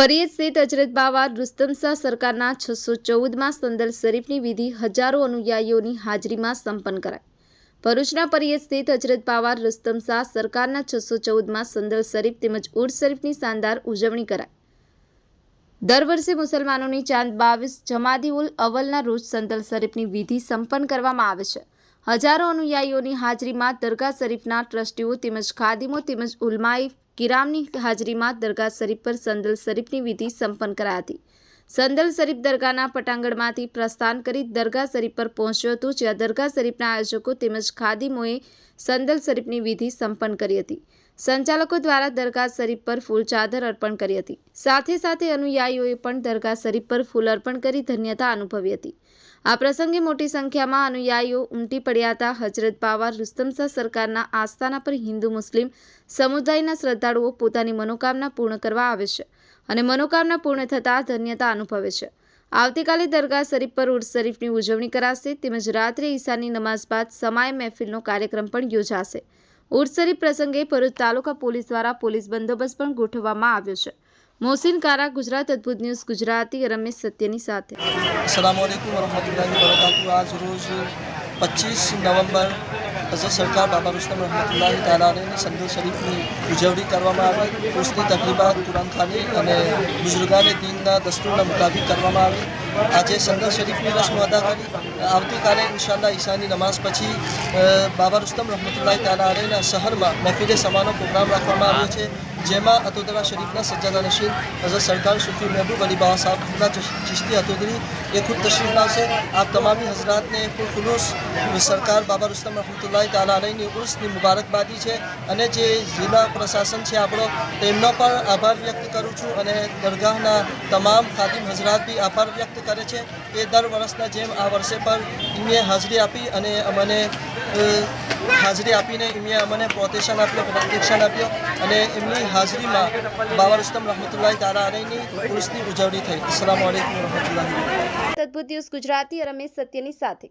પરિયત સ્થિત હજરત બાવા રુસ્તમ શાહ સરકારના છસો ચૌદમાં સંદલ શરીફની વિધિ હજારો અનુયાયીઓની હાજરીમાં સંપન્ન કરાઈ. ભરૂચના પરિયત સ્થિત હજરત બાવા રુસ્તમ શાહ સરકારના છસો ચૌદમાં સંદલ શરીફ તેમજ ઉર્સ શરીફની શાનદાર ઉજવણી કરાઈ. દર વર્ષે મુસલમાનોની ચાંદ બાવીસ જમાદી ઉલ અવલના રોજ સંદલ શરીફની વિધિ સંપન્ન કરવામાં આવે છે. હજારો અનુયાયીઓની હાજરીમાં દરગાહ શરીફના ટ્રસ્ટીઓ તેમજ ખાદિમો તેમજ ઉલમાઈ કિરામની હાજરીમાં દરગાહ શરીફ પર સંદલ શરીફની વિધિ સંપન્ન કરાઈ હતી. સંદલ શરીફ દરગાહના પટાંગણમાંથી પ્રસ્થાન કરી દરગાહ શરીફ પર પહોંચ્યું હતું, જ્યાં દરગાહ શરીફના આયોજકો તેમજ ખાદિમોએ સંદલ શરીફની વિધિ સંપન્ન કરી હતી. સંચાલકો દ્વારા દરગાહ શરીફ પર ફૂલ ચાદર અર્પણ કરી હતી. સાથે સાથે અનુયાયીઓએ પણ દરગાહ શરીફ પર ફૂલ અર્પણ કરી ધન્યતા અનુભવી હતી. આ પ્રસંગે મોટી સંખ્યામાં અનુયાયીઓ ઉમટી પડ્યા હતા. હજરત બાવા રુસ્તમશાહ સરકારના આસ્થાના પર હિન્દુ મુસ્લિમ સમુદાયના શ્રદ્ધાળુઓ પોતાની મનોકામના પૂર્ણ કરવા આવે છે અને મનોકામના પૂર્ણ થતાં ધન્યતા અનુભવે છે. આવતીકાલે દરગાહ શરીફ પર ઉર્સ શરીફની ઉજવણી કરાશે તેમજ રાત્રે ઈશાની નમાઝ બાદ સમાય મહેફિલનો કાર્યક્રમ પણ યોજાશે. ઉર્સ શરીફ પ્રસંગે ભરૂચ તાલુકા પોલીસ દ્વારા પોલીસ બંદોબસ્ત પણ ગોઠવવામાં આવ્યો છે. મોહસિન કારા, ગુજરાત અદ્ભુત ન્યૂઝ, ગુજરાતી, રમેશ સત્યની સાથે. આજ પચીસ નવેમ્બર હઝરત સરકાર બાબા રુસ્તમ રહમતુલ્લાહ તાલાની સંદલ શરીફની ઉજવણી કરવામાં આવી. ઉર્સની તકરીબાત કુરાનખાની અને બુઝુર્ગાને દીનના દસ્તુરના મુતાબિક કરવામાં આવી. આજે સંદર શરીફની રસ્મ અદા કરી. આવતીકાલે ઇન્શાલ્લાહ ઈશાની નમાઝ પછી બાબા રુસ્તમ રહમતુલ્લાહ તાલાના શહેરમાં મહેફિલે સમાનો પ્રોગ્રામ રાખવામાં આવ્યો છે, જેમાં અતોદરા શરીફના સજ્જાદા નશીન હઝરત સરકાર સુફી મહેબૂબ અલી બાબા સાહેબના ચિશ્તી અતોદરી એ ખુદ તશરીફ લાવશે. આપ તમામી હઝરાતને ખુલૂસ સરકાર બાબા રુસ્તમ રહમતુલ્લાહ તાલા અલહીની ઉર્સની મુબારકબાદી છે અને જે જિલ્લા પ્રશાસન છે આપણો, તેમનો પણ આભાર વ્યક્ત કરું છું અને દરગાહના તમામ ખાદિમ હઝરાત બી આભાર વ્યક્ત કરે છે. એ દર વર્ષના જેમ આ વર્ષે પણ એમને હાજરી આપી અને અમને હાજરી આપીને એમને અમને પ્રોટેશન આપ્યો પ્રોટેક્શન આપ્યો અને એમની હાજરીમાં બાબા ઉસ્તમ રહમતુલ્લાહ તાલા અલહીની ઉર્સની ઉજવણી થઈ. અસલામ વાલેકુમ વરહમતુલ્લાહ. અદ્ભુત ન્યૂઝ ગુજરાતી રમેશ સત્યની સાથે.